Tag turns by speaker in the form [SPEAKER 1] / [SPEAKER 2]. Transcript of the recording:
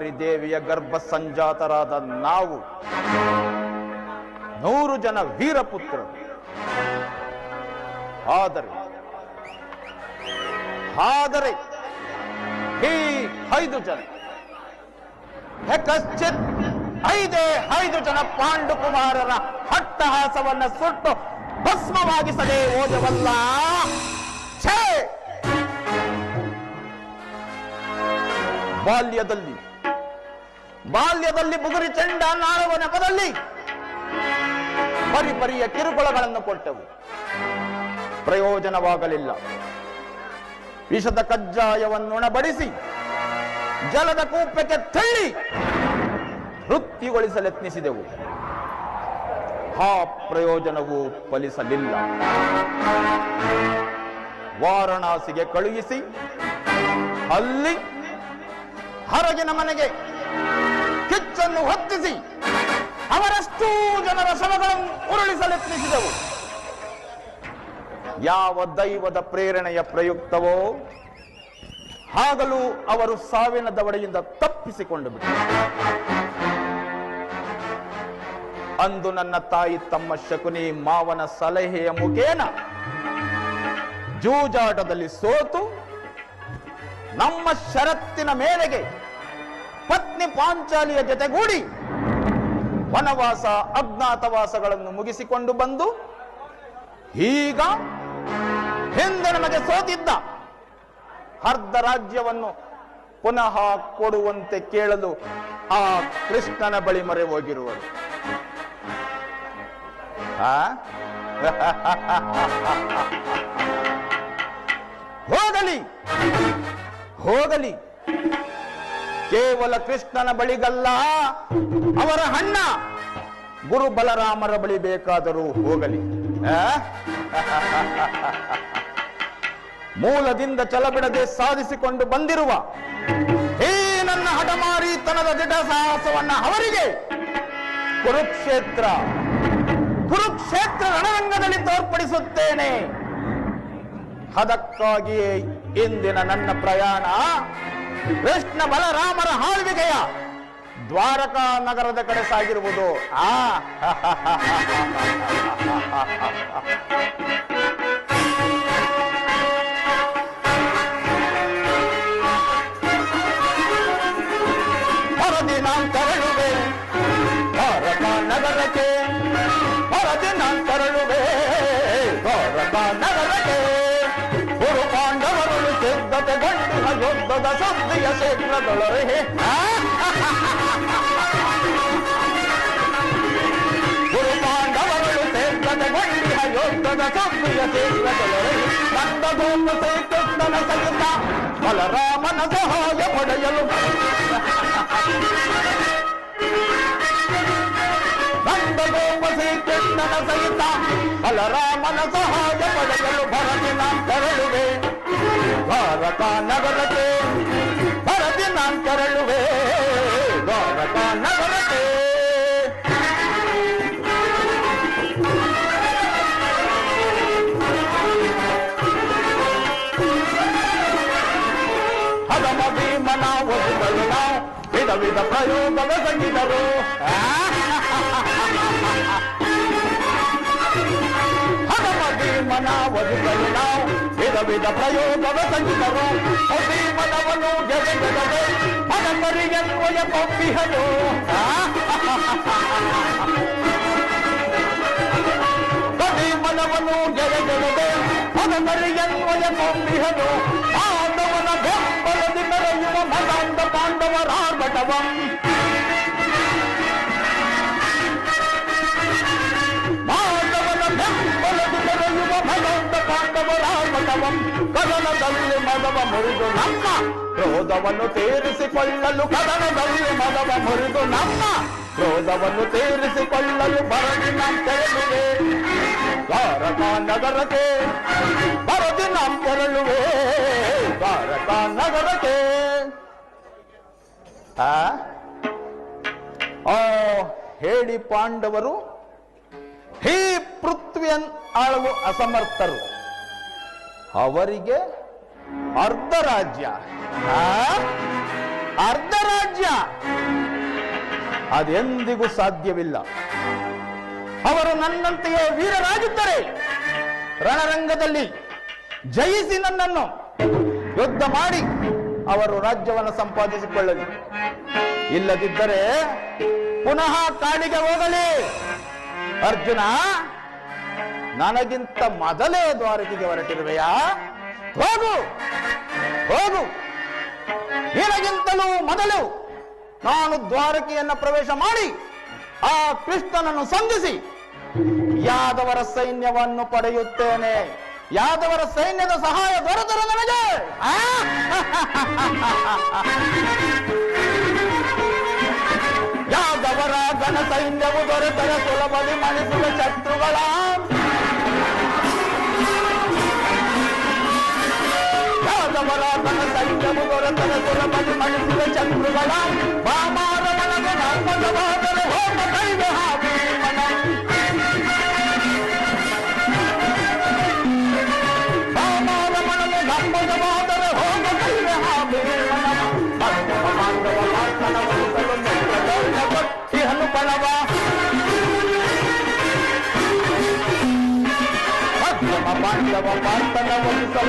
[SPEAKER 1] ಗಾಂಧಾರಿ ದೇವಿಯ ಗರ್ಭ ಸಂಜಾತರಾದ ನಾವು ನೂರು ಜನ ವೀರಪುತ್ರ ಆದರೆ ಆದರೆ ಈ ಐದು ಜನ ಕಶ್ಚಿತ್ ಐದೇ ಐದು ಜನ ಪಾಂಡುಕುಮಾರರ ಹಟ್ಟಹಾಸವನ್ನ ಸುಟ್ಟು ಭಸ್ಮವಾಗಿಸದೆ ಹೋದವಲ್ಲ. ಛೇ! ಬಾಲ್ಯದಲ್ಲಿ ಬಾಲ್ಯದಲ್ಲಿ ಬುಗುರಿ ಚೆಂಡ ನಾಳುವ ನೆಪದಲ್ಲಿ ಪರಿಪರಿಯ ಕಿರುಕುಳಗಳನ್ನು ಕೊಟ್ಟೆವು. ಪ್ರಯೋಜನವಾಗಲಿಲ್ಲ. ವಿಷದ ಕಜ್ಜಾಯವನ್ನುಣಬಡಿಸಿ ಜಲದ ಕೂಪಕ್ಕೆ ತಳ್ಳಿ ವೃತ್ತಿಗೊಳಿಸಲೆತ್ನಿಸಿದೆವು. ಆ ಪ್ರಯೋಜನವು ಫಲಿಸಲಿಲ್ಲ. ವಾರಣಾಸಿಗೆ ಕಳುಹಿಸಿ, ಅಲ್ಲಿ, ಹರಗಿನ ಮನೆಗೆ ಕಿಚ್ಚನ್ನು ಹೊತ್ತಿಸಿ ಅವರಷ್ಟೂ ಜನರ ಶವಗಳನ್ನು ಉರುಳಿಸಲೆತ್ನಿಸಿದವು ಯಾವ ದೈವದ ಪ್ರೇರಣೆಯ ಪ್ರಯುಕ್ತವೋ ಆಗಲೂ ಅವರು ಸಾವಿನ ದವಡೆಯಿಂದ ತಪ್ಪಿಸಿಕೊಂಡು ಬಿಟ್ಟರು. ಅಂದು ನನ್ನ ತಾಯಿ ತಮ್ಮ ಶಕುನಿ ಮಾವನ ಸಲಹೆಯ ಮುಖೇನ ಜೂಜಾಟದಲ್ಲಿ ಸೋತು ನಮ್ಮ ಷರತ್ತಿನ ಮೇರೆಗೆ ಪತ್ನಿ ಪಾಂಚಾಲಿಯ ಜೊತೆಗೂಡಿ ವನವಾಸ ಅಜ್ಞಾತವಾಸಗಳನ್ನು ಮುಗಿಸಿಕೊಂಡು ಬಂದು ಈಗ ಹಿಂದೆ ನಮಗೆ ಸೋತಿದ್ದ ಅರ್ಧ ರಾಜ್ಯವನ್ನು ಪುನಃ ಕೊಡುವಂತೆ ಕೇಳಲು ಆ ಕೃಷ್ಣನ ಬಳಿ ಮರೆ ಹೋಗಿರುವರು? ಹೋಗಲಿ ಹೋಗಲಿ ಕೇವಲ ಕೃಷ್ಣನ ಬಳಿಗಲ್ಲ, ಅವರ ಅಣ್ಣ. ಗುರು ಬಲರಾಮರ ಬಳಿ ಬೇಕಾದರೂ ಹೋಗಲಿ? ಮೂಲದಿಂದ ಚಲಬಿಡದೆ ಸಾಧಿಸಿಕೊಂಡು ಬಂದಿರುವ ಹೇ ನನ್ನ ಹಠಮಾರಿತನದ ದಿಟ ಸಾಹಸವನ್ನ ಅವರಿಗೆ ಕುರುಕ್ಷೇತ್ರ ಕುರುಕ್ಷೇತ್ರ ರಣರಂಗದಲ್ಲಿ ತೋರ್ಪಡಿಸುತ್ತೇನೆ. ಅದಕ್ಕಾಗಿಯೇ ಇಂದಿನ ನನ್ನ ಪ್ರಯಾಣ ಕೃಷ್ಣ ಬಲರಾಮರ ಹಾಳ್ವಿಕೆಯ ದ್ವಾರಕಾ ನಗರದ ಕಡೆ ಸಾಗಿರುವುದು. ಆ ಹೊರದಿ ಸುದ್ದಿಯ ಶೀಘ್ರದೊಳಗೆ ಗುರು ಪಾಂಡವರು ಸಿದ್ಧತೆಗೊಂಡು ಯುದ್ಧದ ಸುದ್ದಿಯ ಶೀಘ್ರದೊಳಗೆ ನಂದಗೋಪ ಶ್ರೀಕೃಷ್ಣನ ಸಹಿತ ಬಲರಾಮನ ಸಹಾಯ ಪಡೆಯಲು ನಂದಗೋಪ ಶ್ರೀಕೃಷ್ಣನ ಸಹಿತ ಬಲರಾಮನ ಸಹಾಯ ಪಡೆಯಲು ಭರತಿ ನಾನ್ ತೆರಳುವೆ ದ್ವಾರಕಾ ನಗರಕ್ಕೆ ಭರತಿ ನಾನ್ ತೆರಳುವೆ ದ್ವಾರಕಾ ನಗರಕ್ಕೆ ಹದಮ ಭೀಮನ ಒದುಗಳು ನಾವು ವಿಧ ವಿಧ ಪ್ರಯೋಗವೆಸಗಿದರು ಹದಮ ಭೀಮನ ಒದುಗಳು ನಾವು ವಿಧ ವಿಧ నంబరిగన్వయ పంపిహయో మనవను జయ జయదే మనమరియన్వయ పంపిహయో పాండవన బెంబలది మెరయువ మదాండ పాండవ రాఘటవం. పాండవన బెంబలది మెరయువ మదాండ పాండవ రాఘటవం. కదన ಮದವ ಮುರಿದು ನಮ್ಮ ಕ್ರೋಧವನ್ನು ತೀರಿಸಿಕೊಳ್ಳಲು ಕದನದಲ್ಲಿ ಮದವ ಮುರಿದು ನಮ್ಮ ಕ್ರೋಧವನ್ನು ತೀರಿಸಿಕೊಳ್ಳಲು ಬರದಿ ನಮ್ಮ ತೆರಳುವೆ ದ್ವಾರಕಾ ನಗರಕ್ಕೆ ಬರದಿ ನಮ್ಮ ತೆರಳುವೆ ಭಾರತ ನಗರಕ್ಕೆ ಹೇಳಿ ಪಾಂಡವರು, ಹೇ ಪೃಥ್ವಿಯನ್ ಆಳುವ ಅಸಮರ್ಥರು, ಅವರಿಗೆ ಅರ್ಧ ರಾಜ್ಯ? ಅರ್ಧ ರಾಜ್ಯ ಅದೆಂದಿಗೂ ಸಾಧ್ಯವಿಲ್ಲ. ಅವರು ನನ್ನಂತೆಯೇ ವೀರರಾಗಿದ್ದರೆ ರಣರಂಗದಲ್ಲಿ ಜಯಿಸಿ ನನ್ನನ್ನು ಯುದ್ಧ ಮಾಡಿ ಅವರು ರಾಜ್ಯವನ್ನು ಸಂಪಾದಿಸಿಕೊಳ್ಳಲಿ. ಇಲ್ಲದಿದ್ದರೆ ಪುನಃ ಕಾಡಿಗೆ ಹೋಗಲಿ. ಅರ್ಜುನ, ನನಗಿಂತ ಮೊದಲೇ ದ್ವಾರಕಿಗೆ ಹೊರಟಿರುವೆಯಾ? ಹೋಗು ಹೋಗು. ನಿನಗಿಂತಲೂ ಮೊದಲು ನಾನು ದ್ವಾರಕೆಯನ್ನು ಪ್ರವೇಶ ಮಾಡಿ ಆ ಕೃಷ್ಣನನ್ನು ಸಂಧಿಸಿ ಯಾದವರ ಸೈನ್ಯವನ್ನು ಪಡೆಯುತ್ತೇನೆ. ಯಾದವರ ಸೈನ್ಯದ ಸಹಾಯ ದೊರೆತರು ನನಗೆ? ಯಾದವರ ಗಣ ಸೈನ್ಯವು ದೊರೆತರೆ ಸುಲಭದಿ ಮಣಿಸುವ ಶತ್ರುಗಳ? శివరామణ సైన్యము దొరతన దొరమని మణిపుర చంద్రుగల వామారమణ నర్మదవాదర హోమ దైవ భీమణ వామారమణ నర్మదవాదర హోమ దైవ భీమణ భగవాండవ మార్మణ హను బలవా పాండవ పాండవ వంశం